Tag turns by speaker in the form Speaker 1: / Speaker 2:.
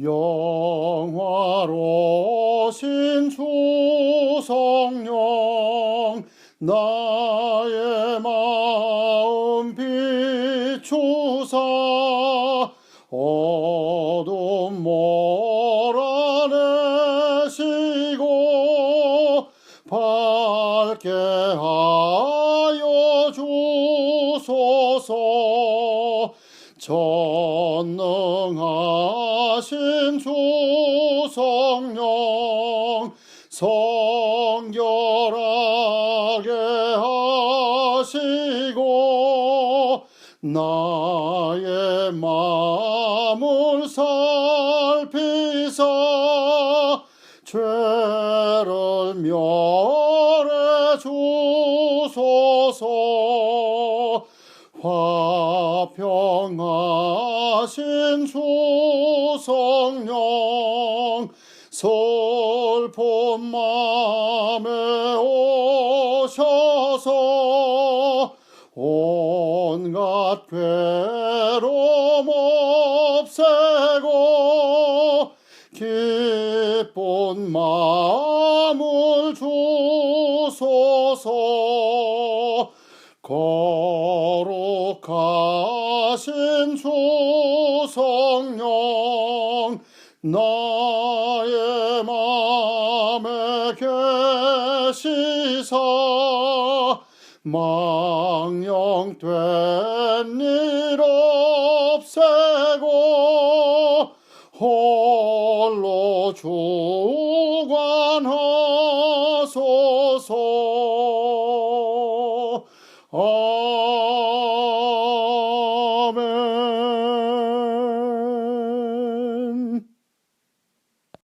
Speaker 1: 영화로신 주 성령 나의 마음 비추사 어둠 몰아내시고 밝게 하여 주소서 전능하신 주 성령 성결하게 하시고 나의 마음을 살피사 죄를 멸해 주소서 화평하신 주성령 슬픈 맘에 오셔서 온갖 괴로움 없애고 기쁜 마음을 주소서 거룩하신 주성령 나의 마음에 계시사 망령된 일 없애고 홀로 주관하소서. Oh.